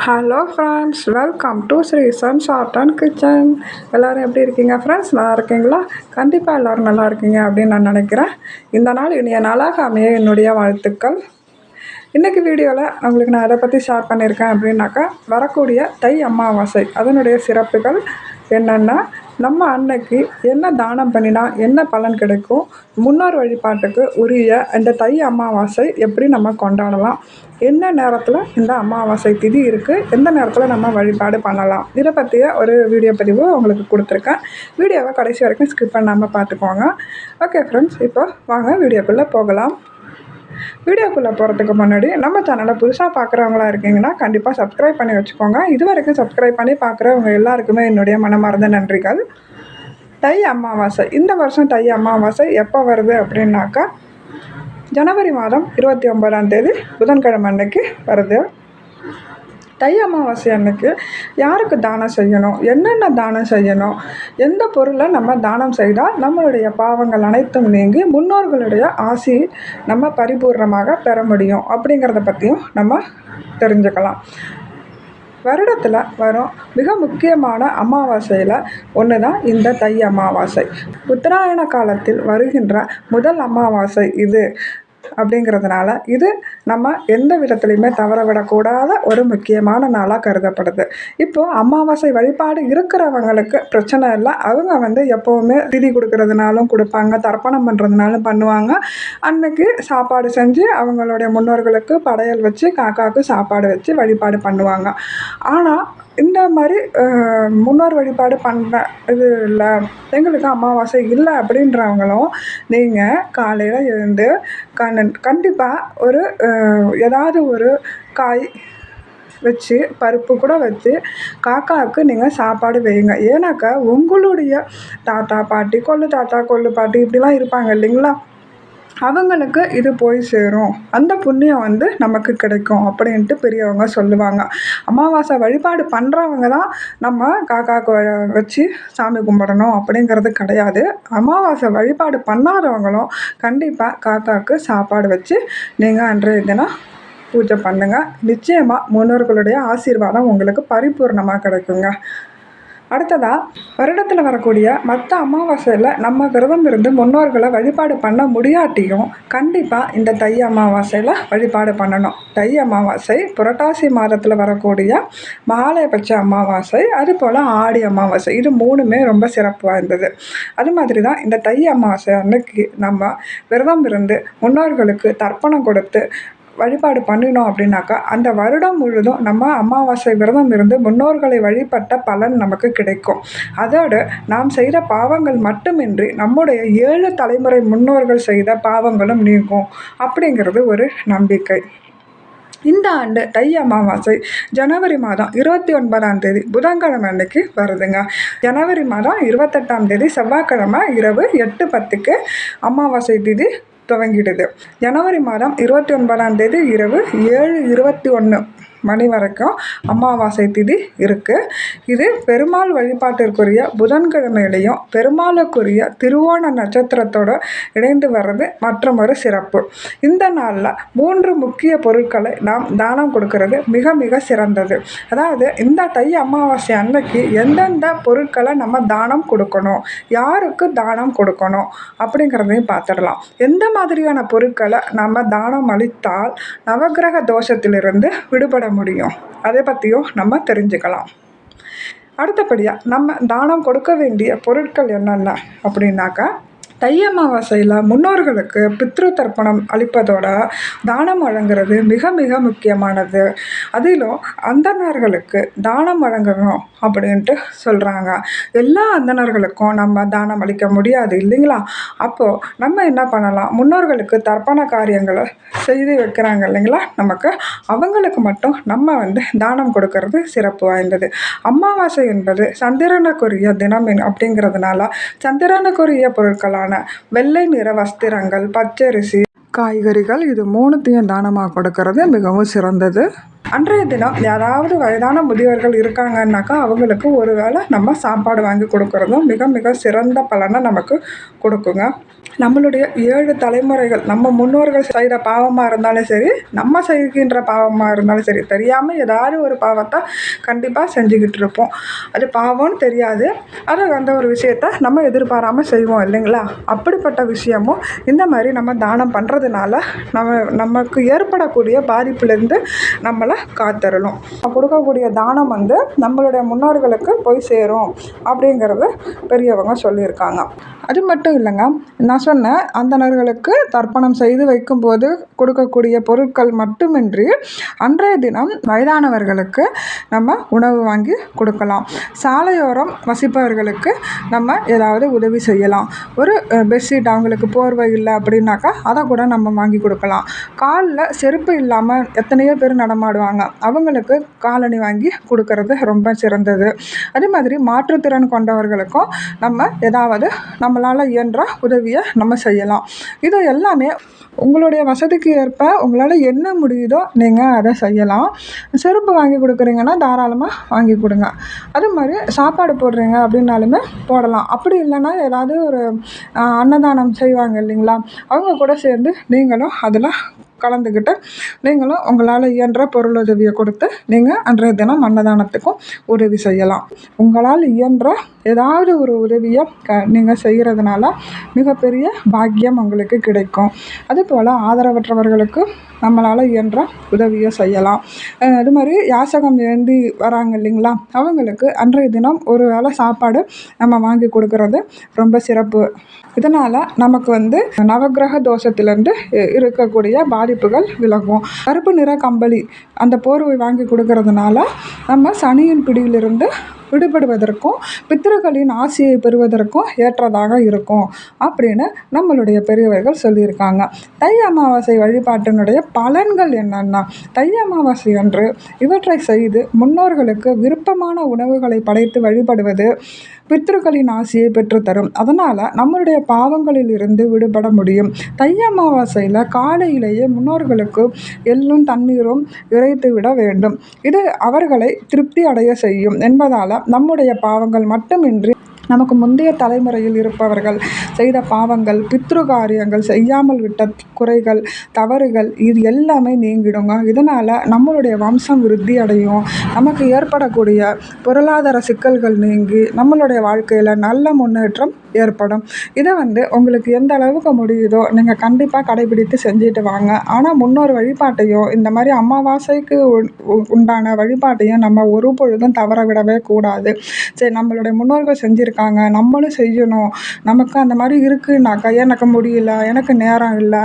Hello friends welcome to Sri sun short and kitchen எல்லோரும் எப்படி இருக்கீங்க ஃப்ரெண்ட்ஸ் நல்லா இருக்கீங்களா? கண்டிப்பாக எல்லோரும் நல்லா இருக்கீங்க அப்படின்னு நான் நினைக்கிறேன். இந்த நாள் இனிய நாளாக அமைய என்னுடைய வாழ்த்துக்கள். இன்றைக்கி வீடியோவில் உங்களுக்கு நான் எதை பற்றி ஷேர் பண்ணியிருக்கேன் அப்படின்னாக்கா வரக்கூடிய தை அமாவாசை. அதனுடைய சிறப்புகள் என்னென்னா நம்ம அன்னைக்கு என்ன தானம் பண்ணினா என்ன பலன் கிடைக்கும் முன்னோர் வழிபாட்டுக்கு உரிய இந்த தை அமாவாசை எப்படி நம்ம கொண்டாடலாம் என்ன நேரத்தில் இந்த அமாவாசை திதி இருக்குது எந்த நேரத்தில் நம்ம வழிபாடு பண்ணலாம் இதை பற்றிய ஒரு வீடியோ பதிவு உங்களுக்கு கொடுத்துருக்கேன். வீடியோவை கடைசி வரைக்கும் ஸ்கிப் பண்ணாமல் பார்த்துக்கோங்க. ஓகே ஃப்ரெண்ட்ஸ் இப்போ வாங்க வீடியோக்குள்ளே போகலாம். வீடியோக்குள்ளே போகிறதுக்கு முன்னாடி நம்ம சேனலை புதுசாக பார்க்குறவங்களா இருக்கீங்கன்னா கண்டிப்பாக சப்ஸ்கிரைப் பண்ணி வச்சுக்கோங்க. இது வரைக்கும் சப்ஸ்கிரைப் பண்ணி பார்க்குறவங்க எல்லாருக்குமே என்னுடைய மனமார்ந்த நன்றிகள். தை அமாவாசை. இந்த வருஷம் தை அமாவாசை எப்போ வருது அப்படின்னாக்கா ஜனவரி மாதம் இருபத்தி ஒன்பதாம் தேதி புதன்கிழமை அன்னைக்கு வருது. தை அமாவாசை அன்னைக்கு யாருக்கு தானம் செய்யணும்? என்னென்ன தானம் செய்யணும்? எந்த பொருளை நம்ம தானம் செய்தால் நம்மளுடைய பாவங்கள் அனைத்தும் நீங்கி முன்னோர்களுடைய ஆசி நம்ம பரிபூர்ணமாக பெற முடியும். அப்படிங்கிறத பற்றியும் நம்ம தெரிஞ்சுக்கலாம். வருடத்தில் வரும் மிக முக்கியமான அமாவாசையில் ஒன்று தான் இந்த தை அமாவாசை. உத்தராயண காலத்தில் வருகின்ற முதல் அமாவாசை இது. அப்படிங்கிறதுனால இது நம்ம எந்த விதத்துலையுமே தவற விடக்கூடாத ஒரு முக்கியமான நாளாக கருதப்படுது. இப்போது அமாவாசை வழிபாடு இருக்கிறவங்களுக்கு பிரச்சனை இல்லை. அவங்க வந்து எப்போவுமே திதி கொடுக்கறதுனாலும் கொடுப்பாங்க தர்ப்பணம் பண்ணுறதுனாலும் பண்ணுவாங்க. அன்னைக்கு சாப்பாடு செஞ்சு அவங்களுடைய முன்னோர்களுக்கு படையல் வச்சு காக்காவுக்கு சாப்பாடு வச்சு வழிபாடு பண்ணுவாங்க. ஆனால் இந்த மாதிரி முன்னோர் வழிபாடு பண்ணுற இது இல்லை. எங்களுக்கு அமாவாசை இல்லை அப்படின்றவங்களும் நீங்கள் காலையில் எழுந்து கண் கண்டிப்பாக ஒரு ஏதாவது ஒரு காய் வச்சு பருப்பு கூட வச்சு காக்காவுக்கு நீங்கள் சாப்பாடு வையுங்க. ஏன்னாக்கா உங்களுடைய தாத்தா பாட்டி கொள்ளு தாத்தா கொள்ளு பாட்டி இப்படிலாம் இருப்பாங்க இல்லைங்களா? அவங்களுக்கு இது போய் சேரும். அந்த புண்ணியம் வந்து நமக்கு கிடைக்கும் அப்படின்ட்டு பெரியவங்க சொல்லுவாங்க. அமாவாசை வழிபாடு பண்ணுறவங்க தான் நம்ம காக்காவுக்கு வச்சு சாமி கும்பிடணும் அப்படிங்கிறது கிடையாது. அமாவாசை வழிபாடு பண்ணாதவங்களும் கண்டிப்பாக காக்காவுக்கு சாப்பாடு வச்சு நீங்கள் அன்றைய தினம் பூஜை பண்ணுங்கள் நிச்சயமாக முன்னோர்களுடைய ஆசீர்வாதம் உங்களுக்கு பரிபூர்ணமாக கிடைக்குங்க. அடுத்ததாக வருடத்தில் வரக்கூடிய மற்ற அமாவாசையில் நம்ம விரதம் இருந்து முன்னோர்களை வழிபாடு பண்ண முடியாட்டியும் கண்டிப்பாக இந்த தை அமாவாசையில் வழிபாடு பண்ணணும். தை அமாவாசை புரட்டாசி மாதத்தில் வரக்கூடிய மகாலயபட்ச அமாவாசை அது போல் ஆடி அமாவாசை இது மூணுமே ரொம்ப சிறப்பு வாய்ந்தது. அது மாதிரி தான் இந்த தை அமாவாசை அன்னைக்கு நம்ம விரதம் இருந்து முன்னோர்களுக்கு தர்ப்பணம் கொடுத்து வழிபாடு பண்ணினோம் அப்படின்னாக்கா அந்த வருடம் முழுதும் நம்ம அமாவாசை விரதம் இருந்து முன்னோர்களை வழிபட்ட பலன் நமக்கு கிடைக்கும். அதோடு நாம் செய்த பாவங்கள் மட்டுமின்றி நம்முடைய ஏழு தலைமுறை முன்னோர்கள் செய்த பாவங்களும் நீங்கும் அப்படிங்கிறது ஒரு நம்பிக்கை. இந்த ஆண்டு தை அமாவாசை ஜனவரி மாதம் இருபத்தி ஒன்பதாம் தேதி புதன்கிழமை அன்னைக்கு வருதுங்க. ஜனவரி மாதம் இருபத்தெட்டாம் தேதி செவ்வாய்க்கிழமை இரவு எட்டு பத்துக்கு அமாவாசை திதி துவங்கிடுது ஜனவரி மாதம் இருபத்தி ஒன்பதாம் தேதி இரவு ஏழு இருபத்தி ஒன்று மணி வரைக்கும் அமாவாசை திதி இருக்குது இது பெருமாள் வழிபாட்டிற்குரிய புதன்கிழமையிலையும் பெருமாளுக்குரிய திருவோண நட்சத்திரத்தோடு இணைந்து வர்றது மற்றொரு சிறப்பு. இந்த நாளில் மூன்று முக்கிய பொருட்களை நாம் தானம் கொடுக்கறது மிக மிக சிறந்தது. அதாவது இந்த தை அமாவாசை அன்னைக்கு எந்தெந்த பொருட்களை நம்ம தானம் கொடுக்கணும் யாருக்கு தானம் கொடுக்கணும் அப்படிங்கிறதையும் பார்த்துடலாம். எந்த மாதிரியான பொருட்களை நம்ம தானம் அளித்தால் நவகிரக தோஷத்திலிருந்து விடுபட முடியும். அதை பற்றியும் நம்ம தெரிஞ்சுக்கலாம். அடுத்தபடியாக நம்ம தானம் கொடுக்க வேண்டிய பொருட்கள் என்னென்ன? அப்படின்னாக்கா தை அமாவாசையில் முன்னோர்களுக்கு பித்ரு தர்ப்பணம் அளிப்பதோட தானம் வழங்குறது மிக மிக முக்கியமானது. அதிலும் அந்தணர்களுக்கு தானம் வழங்கணும் அப்படின்ட்டு சொல்கிறாங்க எல்லா அந்தணர்களுக்கும் நம்ம தானம் அளிக்க முடியாது இல்லைங்களா? அப்போது நம்ம என்ன பண்ணலாம்? முன்னோர்களுக்கு தர்ப்பண காரியங்களை செய்து வைக்கிறாங்க இல்லைங்களா? நமக்கு அவங்களுக்கு மட்டும் நம்ம வந்து தானம் கொடுக்கறது சிறப்பு வாய்ந்தது. அமாவாசை என்பது சந்திரனுக்குரிய தினம் அப்படிங்கிறதுனால சந்திரனுக்குரிய பொருட்களான வெள்ளை நிற வஸ்திரங்கள் பச்சரிசி காய்கறிகள் இது மூணுத்தையும் தானமாக கொடுக்கறது. மிகவும் சிறந்தது. அன்றைய தினம் யாராவது வயதான முதியவர்கள் இருக்காங்கன்னாக்கா அவங்களுக்கு ஒரு வேளை நம்ம சாப்பாடு வாங்கி கொடுக்குறதும் மிக மிக சிறந்த பலனை நமக்கு கொடுக்குங்க. நம்மளுடைய ஏழு தலைமுறைகள் நம்ம முன்னோர்கள் செய்கிற பாவமாக இருந்தாலும் சரி நம்ம செய்கின்ற பாவமாக இருந்தாலும் சரி தெரியாமல் ஏதாவது ஒரு பாவத்தை கண்டிப்பாக செஞ்சுக்கிட்டு இருப்போம். அது பாவம்னு தெரியாது. அது அந்த ஒரு விஷயத்த நம்ம எதிர்பாராமல் செய்வோம் இல்லைங்களா? அப்படிப்பட்ட விஷயமும் இந்த மாதிரி நம்ம தானம் பண்ணுறதுனால நம்ம நமக்கு ஏற்படக்கூடிய பாதிப்புலேருந்து நம்மளை காத்தரணும் கொடுக்கக்கூடிய தானம் வந்து நம்மளுடைய முன்னோர்களுக்கு போய் சேரும் அப்படிங்கிறது பெரியவங்க சொல்லியிருக்காங்க. அது மட்டும் இல்லைங்க நான் சொன்னேன் அந்தணர்களுக்கு தர்ப்பணம் செய்து வைக்கும்போது கொடுக்கக்கூடிய பொருட்கள் மட்டுமின்றி அன்றைய தினம் வயதானவர்களுக்கு நம்ம உணவு வாங்கி கொடுக்கலாம். சாலையோரம் வசிப்பவர்களுக்கு நம்ம ஏதாவது உதவி செய்யலாம். ஒரு பெட்ஷீட் அவங்களுக்கு போர்வை இல்லை அப்படின்னாக்கா அதை கூட நம்ம வாங்கி கொடுக்கலாம். காலில் செருப்பு இல்லாமல் எத்தனையோ பேர் நடமாடுவாங்க. அவங்களுக்கு காலணி வாங்கி கொடுக்கறது ரொம்ப சிறந்தது. அதே மாதிரி மாற்றுத்திறன் கொண்டவர்களுக்கும் நம்ம ஏதாவது நம்மளால் இயன்ற உதவியை நம்ம செய்யலாம். இது எல்லாமே உங்களுடைய வசதிக்கு ஏற்ப உங்களால் என்ன முடியுதோ நீங்கள் அதை செய்யலாம். செருப்பு வாங்கி கொடுக்குறீங்கன்னா தாராளமாக வாங்கி கொடுங்க. அது மாதிரி சாப்பாடு போடுறீங்க அப்படின்னாலுமே போடலாம். அப்படி இல்லைன்னா ஏதாவது ஒரு அன்னதானம் செய்வாங்க இல்லைங்களா? அவங்க கூட சேர்ந்து நீங்களும் அதில் கலந்துக்கிட்டு நீங்களும் உங்களால் இயன்ற பொருளுதவியை கொடுத்து நீங்கள் அன்றைய தினம் அன்னதானத்துக்கும் உதவி செய்யலாம். உங்களால் இயன்ற ஏதாவது ஒரு உதவியை க நீங்கள் செய்கிறதுனால மிகப்பெரிய பாக்கியம் உங்களுக்கு கிடைக்கும். அதுபோல் ஆதரவற்றவர்களுக்கு நம்மளால் இயன்ற உதவியை செய்யலாம். அது மாதிரி யாசகம் ஏந்தி வராங்க இல்லைங்களா? அவங்களுக்கு அன்றைய தினம் ஒரு வேளை சாப்பாடு நம்ம வாங்கி கொடுக்கறது ரொம்ப சிறப்பு. இதனால் நமக்கு வந்து நவக்கிரக தோஷத்திலிருந்து இருக்கக்கூடிய பாதிப்புகள் விலகும். கருப்பு நிற கம்பளி அந்த போர்வை வாங்கி கொடுக்கறதுனால நம்ம சனியின் பிடியிலிருந்து விடுபடுவதற்கும் பித்திருக்களின் ஆசையை பெறுவதற்கும் ஏற்றதாக இருக்கும் அப்படின்னு நம்மளுடைய பெரியவர்கள் சொல்லியிருக்காங்க. தை அமாவாசை வழிபாட்டினுடைய பலன்கள் என்னென்னா தை அமாவாசை அன்று இவற்றை செய்து முன்னோர்களுக்கு விருப்பமான உணவுகளை படைத்து வழிபடுவது பித்ருக்களின் ஆசையை பெற்றுத்தரும். அதனால் நம்மளுடைய பாவங்களில் இருந்து விடுபட முடியும். தை அமாவாசையில் காலையிலேயே முன்னோர்களுக்கு எள்ளும் தண்ணீரும் இறைத்து விட வேண்டும். இது அவர்களை திருப்தி அடைய செய்யும் என்பதால் நம்முடைய பாவங்கள் மட்டுமின்றி நமக்கு முந்தைய தலைமுறையில் இருப்பவர்கள் செய்த பாவங்கள் பித்ரு காரியங்கள் செய்யாமல் விட்ட குறைகள் தவறுகள் இது எல்லாமே நீங்கிடுங்க. இதனால் நம்மளுடைய வம்சம் விருத்தி அடையும். நமக்கு ஏற்படக்கூடிய பொருளாதார சிக்கல்கள் நீங்கி நம்மளுடைய வாழ்க்கையில் நல்ல முன்னேற்றம் ஏற்படும். இதை வந்து உங்களுக்கு எந்த அளவுக்கு முடியுதோ நீங்கள் கண்டிப்பாக கடைபிடித்து செஞ்சுட்டு வாங்க. ஆனால் முன்னொரு வழிபாட்டையும் இந்த மாதிரி அமாவாசைக்கு உண்டான வழிபாட்டையும் நம்ம ஒரு பொழுதும் தவற விடவே கூடாது. சரி நம்மளுடைய முன்னோர்கள் செஞ்சுருக்காங்க. இருக்காங்க நம்மளும் செய்யணும். நமக்கு அந்த மாதிரி இருக்குனாக்கா எனக்கு முடியல. எனக்கு நேரம் இல்லை.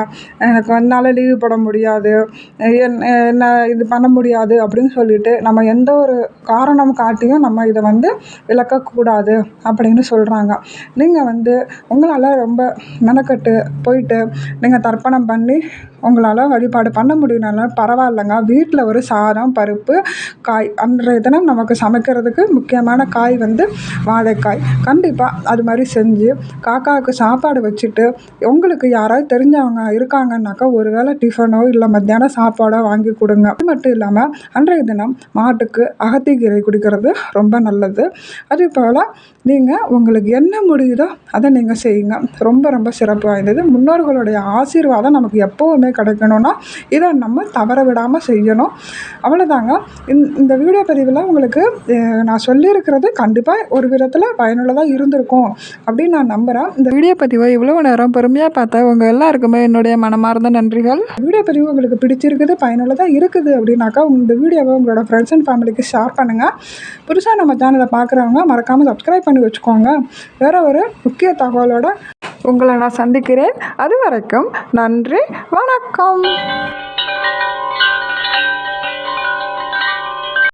எனக்கு என்னால் லீவு போட முடியாது. என்ன இது பண்ண முடியாது அப்படின்னு சொல்லிட்டு நம்ம எந்த ஒரு காரணம் காட்டியும் நம்ம இதை வந்து விளக்கக்கூடாது அப்படின்னு சொல்கிறாங்க நீங்கள் வந்து உங்களால் ரொம்ப மெனக்கட்டு போயிட்டு நீங்கள் தர்ப்பணம் பண்ணி உங்களால் வழிபாடு பண்ண முடியலனாலும் பரவாயில்லைங்க. வீட்டில் ஒரு சாதம் பருப்பு காய் அன்றைய தினம் நமக்கு சமைக்கிறதுக்கு முக்கியமான காய் வந்து வாழைக்காய். கண்டிப்பாக அது மாதிரி செஞ்சு காக்காவுக்கு சாப்பாடு வச்சுட்டு உங்களுக்கு யாராவது தெரிஞ்சவங்க இருக்காங்கன்னாக்கா ஒரு வேளை டிஃபனோ இல்லை மத்தியானம் சாப்பாடோ வாங்கி கொடுங்க. அது மட்டும் இல்லாமல் அன்றைய தினம் மாட்டுக்கு அகத்திக்கீரை குடிக்கிறது ரொம்ப நல்லது. அதே போல் நீங்கள் உங்களுக்கு என்ன முடியுதோ அதை நீங்கள் செய்யுங்க. ரொம்ப ரொம்ப சிறப்பு வாய்ந்தது. முன்னோர்களுடைய ஆசீர்வாதம் நமக்கு எப்போவுமே கிடைக்கணும்னா இதை நம்ம தவற விடாமல் செய்யணும். அவ்வளோதாங்க இந்த வீடியோ பதிவில் உங்களுக்கு நான் சொல்லியிருக்கிறது கண்டிப்பாக ஒரு விதத்தில் பயனுள்ளதாக இருந்திருக்கும் அப்படின்னு நான் நம்புகிறேன் இந்த வீடியோ பதிவை இவ்வளோ நேரம் பொறுமையாக பார்த்தா உங்கள் எல்லாருக்குமே என்னுடைய மனமார்ந்த நன்றிகள். வீடியோ பதிவு உங்களுக்கு பிடிச்சிருக்குது பயனுள்ளதாக இருக்குது அப்படின்னாக்கா இந்த வீடியோவை உங்களோட ஃப்ரெண்ட்ஸ் அண்ட் ஃபேமிலிக்கு ஷேர் பண்ணுங்கள் புதுசாக நம்ம சேனலை பார்க்குறவங்க மறக்காமல் சப்ஸ்கிரைப் பண்ணி வச்சுக்கோங்க. வேறு ஒரு முக்கிய தகவலோட உங்களை நான் சந்திக்கிறேன். அது வரைக்கும் நன்றி வணக்கம்.